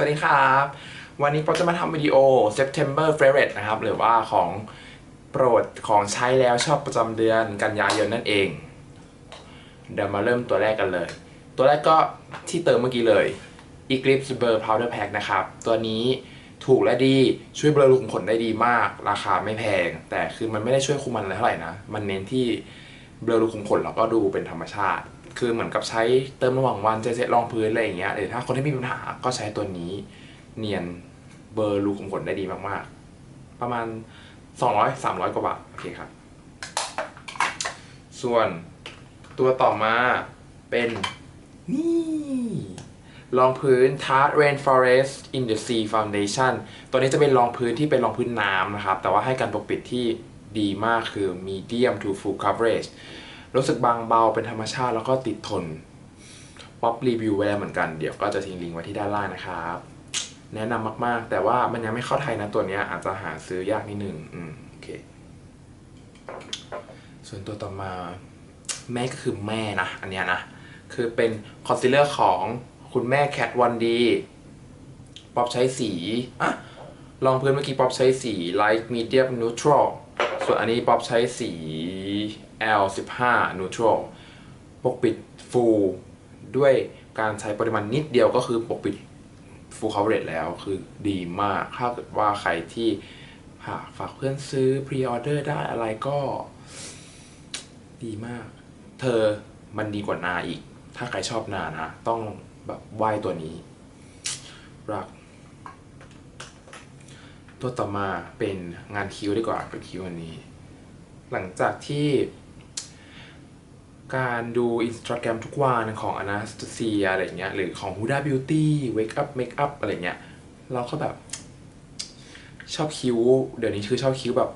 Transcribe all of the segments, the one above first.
สวัสดีครับ วันนี้ป๊อปจะมาทำวิดีโอ September Favorite นะครับ หรือว่าของโปรดของใช้แล้วชอบประจำเดือนกันยายนนั่นเอง เดี๋ยวมาเริ่มตัวแรกกันเลย ตัวแรกก็ที่เติมเมื่อกี้เลย Eclipse Blur Powder Pack นะครับ ตัวนี้ถูกและดีช่วยเบลอรูขุมขนได้ดีมาก ราคาไม่แพง แต่คือมันไม่ได้ช่วยคุมมันอะไรเท่าไหร่นะ มันเน้นที่เบลอรูขุมขนแล้วก็ดูเป็นธรรมชาติ คือเหมือนกับใช้เติมระหว่างวันเจเซตรองพื้นอะไรอย่างเงี้ยหรือถ้าคนที่มีปัญหาก็ใช้ตัวนี้เนียนเบลอร์รูขุมขนได้ดีมากๆ ประมาณ 200 300 กว่าบาทโอเคครับ ส่วนตัวต่อมาเป็นนี่รองพื้น Tarte Rainforest in the Sea Foundation ตัวนี้จะเป็นรองพื้นที่เป็นรองพื้นน้ำนะครับ แต่ว่าให้การปกปิดที่ดีมากคือ medium to full coverage รู้สึกบางเบาเป็นธรรมชาติแล้วก็ติดทนป๊อปรีวิวไว้แล้วเหมือนกัน เดี๋ยวก็จะทิ้งลิงก์ไว้ที่ด้านล่างนะครับ แนะนำมากๆ แต่ว่ามันยังไม่เข้าไทยนะตัวนี้อาจจะหาซื้อยากนิดนึงอืมโอเค ส่วนตัวต่อมาแม่ก็คือแม่นะ อันเนี้ยนะ คือเป็นคอนซีลเลอร์ของคุณแม่แคทวันดีป๊อปใช้สีอะลองพื้นเมื่อกี้ป๊อปใช้สี light medium neutral ส่วนอันนี้ป๊อปใช้สี L15 neutral ปกปิดฟูลด้วยการใช้ปริมาณนิดเดียวก็คือปกปิด full coverage แล้วคือดีมาก ถ้าเกิดว่าใครที่หากฝากเพื่อนซื้อ pre order ได้อะไรก็ ดีมาก เธอมันดีกว่านาอีก ถ้าใครชอบนานะ ต้องแบบไหว้ตัวนี้ รัก ตัวต่อมาเป็นงานคิ้วดีกว่าเป็นคิ้วอันนี้ หลังจากที่ การดูอินสตาแกรมทุกวันของ Anastasia อะไรเงี้ยหรือของ Huda Beauty Wake Up Make Up อะไรเงี้ยเราก็แบบ ชอบคิ้ว เดี๋ยวนี้คือชอบคิ้วแบบ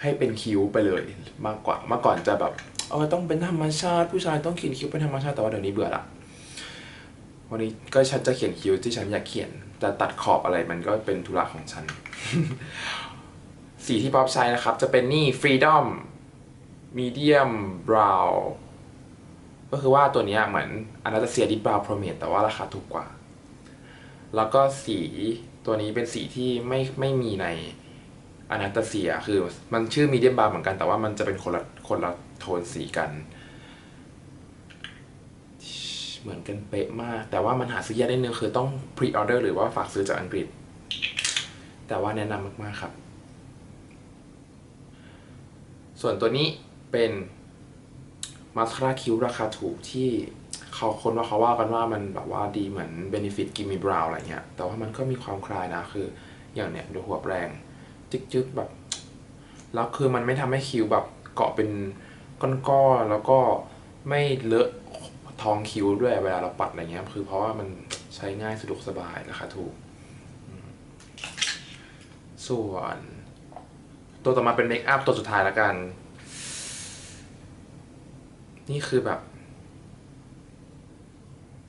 ให้เป็นคิ้วไปเลยมากกว่าเมื่อก่อนจะแบบเออต้องเป็นธรรมชาติ ผู้ชายต้องขียนคิ้วเป็นธรรมชาติแต่ว่าเดี๋ยวนี้เบื่อละ วันนี้ก็ฉันจะเขียนคิ้วที่ฉันอยากเขียน แต่ตัดขอบอะไรมันก็เป็นธุระของฉัน สีที่ป๊อปใช้นะครับ จะเป็นนี่ Freedom Medium Brown ก็คือว่าตัวนี้เหมือนอนาตาเซียดิบราวโปรเมแต่ว่าราคาถูกกว่า แล้วก็สีตัวนี้เป็นสีที่ไม่ไม่มีในอนาตาเซีย คือมันชื่อมีเดียมบาร์เหมือนกันแต่ว่ามันจะเป็นคนละคนละโทนสีกัน เหมือนกันเป๊ะมาก แต่ว่ามันหาซื้อยากได้นึงคือต้องพรีออเดอร์หรือว่าฝากซื้อจากอังกฤษ แต่ว่าแนะนำมากๆครับ ส่วนตัวนี้เป็นมาสคาร่าคิ้วราคาถูกที่เขาคนว่าเขาว่ากันว่ามันแบบว่าดีเหมือนเบนฟิตกิมมี่บราวอะไรเงี้ย แต่ว่ามันก็มีความคลายนะคืออย่างเนี้ยดูหัวแปรงจึ๊กๆแบบ แล้วคือมันไม่ทำให้คิ้วแบบเกาะเป็นก้อนๆแล้วก็ไม่เลอะ ทองคิ้วด้วยเวลาเราปัดอะไรเงี้ย คือเพราะว่ามันใช้ง่ายสะดวกสบายราคาถูก ส่วน ตัวต่อมาเป็นเมคอัพตัวสุดท้ายแล้วกัน นี่คือแบบ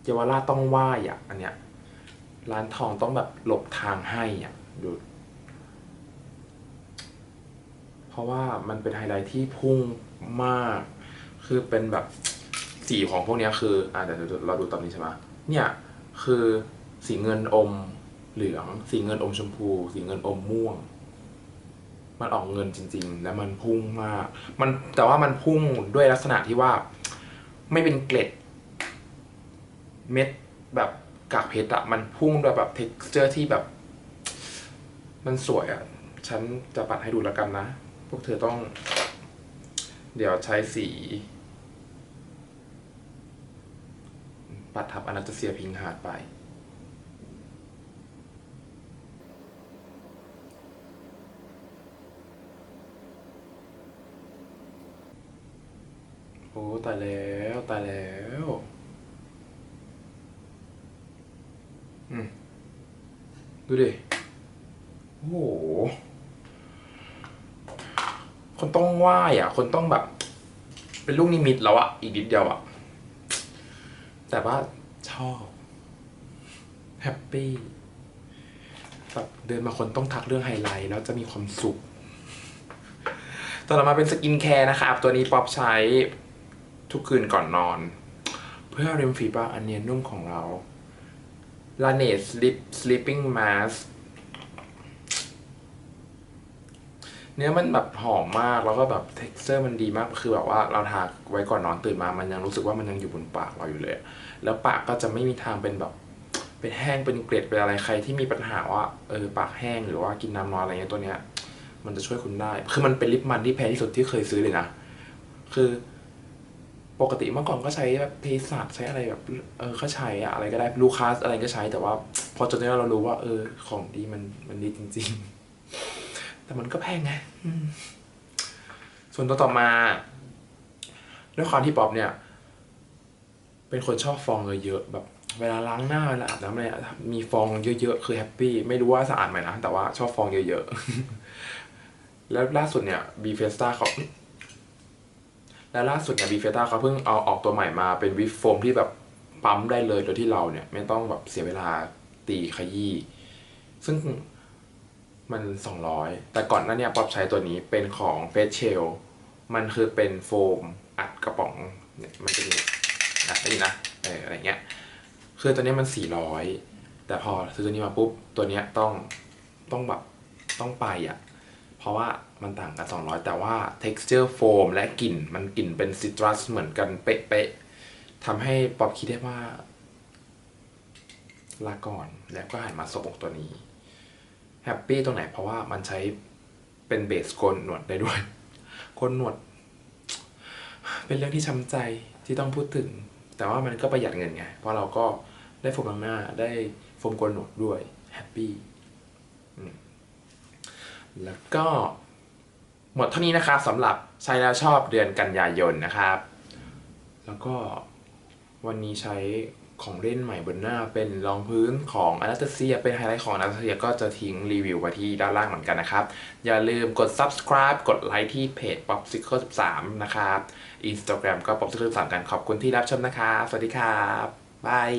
เยาวราชต้องไหว้อะอันเนี้ยร้านทองต้องแบบหลบทางให้อะดูเพราะว่ามันเป็นไฮไลท์ที่พุ่งมาก คือเป็นแบบ สีของพวกนี้คืออ่าเดี๋ยวเราดูตอนนี้ใช่ไหมเนี่ยคือสีเงินอมเหลือง สีเงินอมชมพู สีเงินอมม่วง มันออกเงินจริง ๆ แล้วมันพุ่งมาก มันแต่ว่ามันพุ่งด้วยลักษณะที่ว่า ไม่เป็นเกล็ด เม็ดแบบกากเพชรอะมันพุ่งด้วยแบบเท็กซ์เจอร์ที่แบบ มันสวยอะฉันจะปัดให้ดูแล้วกันนะ พวกเธอต้อง เดี๋ยวใช้สี ปัดทับอนาตเซียพิงฮาดไป โอ้ตายแล้วตายแล้ว อืม ดูดิ โอ้โห คนต้องไหว้อะ คนต้องแบบ เป็นลูกนิมิตแล้วอะ อีกนิดเดียวอะ แต่ว่าชอบแฮปปี้แบบเดินมาคนต้องทักเรื่องไฮไลท์แล้วจะมีความสุขต่อมาเป็นสกินแคร์นะครับ ตัวนี้ป๊อปใช้ทุกคืนก่อนนอน เพื่อริมฝีปากอันเนียนนุ่มของเราลาเนส sleep sleeping mask เนื้อมันแบบหอมมากแล้วก็แบบ texture มันดีมากคือแบบว่าเราทาไว้ก่อนนอนตื่นมา มันยังรู้สึกว่ามันยังอยู่บนปากเราอยู่เลย แล้วปากก็จะไม่มีทางเป็นแบบ เป็นแห้งเป็นเกล็ดเป็นอะไรใครที่มีปัญหาว่าเออปากแห้งหรือว่ากินน้ำน้อยอะไรเงี้ยตัวเนี้ย มันจะช่วยคุณได้ คือมันเป็นลิปมันที่แพงที่สุดที่เคยซื้อเลยนะคือปกติเมื่อก่อนก็ใช้แบบเภสัชใช้อะไรแบบเออก็ใช้อะอะไรก็ได้ลูคัสอะไรก็ใช้แต่ว่า พอจนนี้เรารู้ว่า เออของดีมันมันดีจริง ๆ แต่มันก็แพงไงอืมส่วนตัวต่อมาด้วยความที่ป๊อปเนี่ย เป็นคนชอบฟองเยอะๆแบบ เวลาล้างหน้าเวลาอาบน้ำอะไรอะมีฟองเยอะๆคือแฮปปี้ไม่รู้ว่าสะอาดไหมนะแต่ว่าชอบฟองเยอะๆแล้วล่าสุดเนี่ยบีเฟสตาเขาแล้วล่าสุดเนี่ยบีเฟสตาเขาเพิ่งเอาออกตัวใหม่มาเป็นวิปโฟมที่แบบปั๊มได้เลยโดยที่เราเนี่ย ไม่ต้องแบบเสียเวลาตีขยี้ซึ่ง มัน 200 แต่ก่อนหน้าเนี่ยป๊อปใช้ตัวนี้เป็นของเฟสเชลมันคือเป็นโฟมอัดกระป๋องเนี่ยมันจะมีนะได้ยินนะเอออะไรเงี้ยคือตัวนี้มัน 400 แต่พอซื้อตัวนี้มาปุ๊บตัวเนี้ยต้องต้องแบบต้องไปอะเพราะว่ามันต่างกัน 200 แต่ว่า texture foam และกลิ่นมันกลิ่นเป็นซิตรัสเหมือนกันเป๊ะๆทำให้ป๊อปคิดได้ว่าลาก่อนแล้วก็หันมาสบกตัวนี้ แฮปปี้ตรงไหนเพราะว่ามันใช้เป็นเบสโกนหนวดได้ด้วยโกนหนวด เป็นเรื่องที่ช้ำใจที่ต้องพูดถึง แต่ว่ามันก็ประหยัดเงินไง เพราะเราก็ได้โฟมล้างหน้าได้โฟมโกนหนวดด้วยแฮปปี้แล้วก็หมดเท่านี้นะครับสำหรับใช้แล้วชอบเดือนกันยายนนะครับ แล้วก็วันนี้ใช้ ของเล่นใหม่บนหน้าเป็นรองพื้นของอนาตาเซีย เป็นไฮไลท์ของอนาตาเซียก็จะทิ้งรีวิวไว้ที่ด้านล่างเหมือนกันนะครับ อย่าลืมกด subscribe กดไลค์ที่เพจ popsicle 13 นะครับ Instagram ก็ popsicle 13 กันขอบคุณที่รับชมนะครับ สวัสดีครับบาย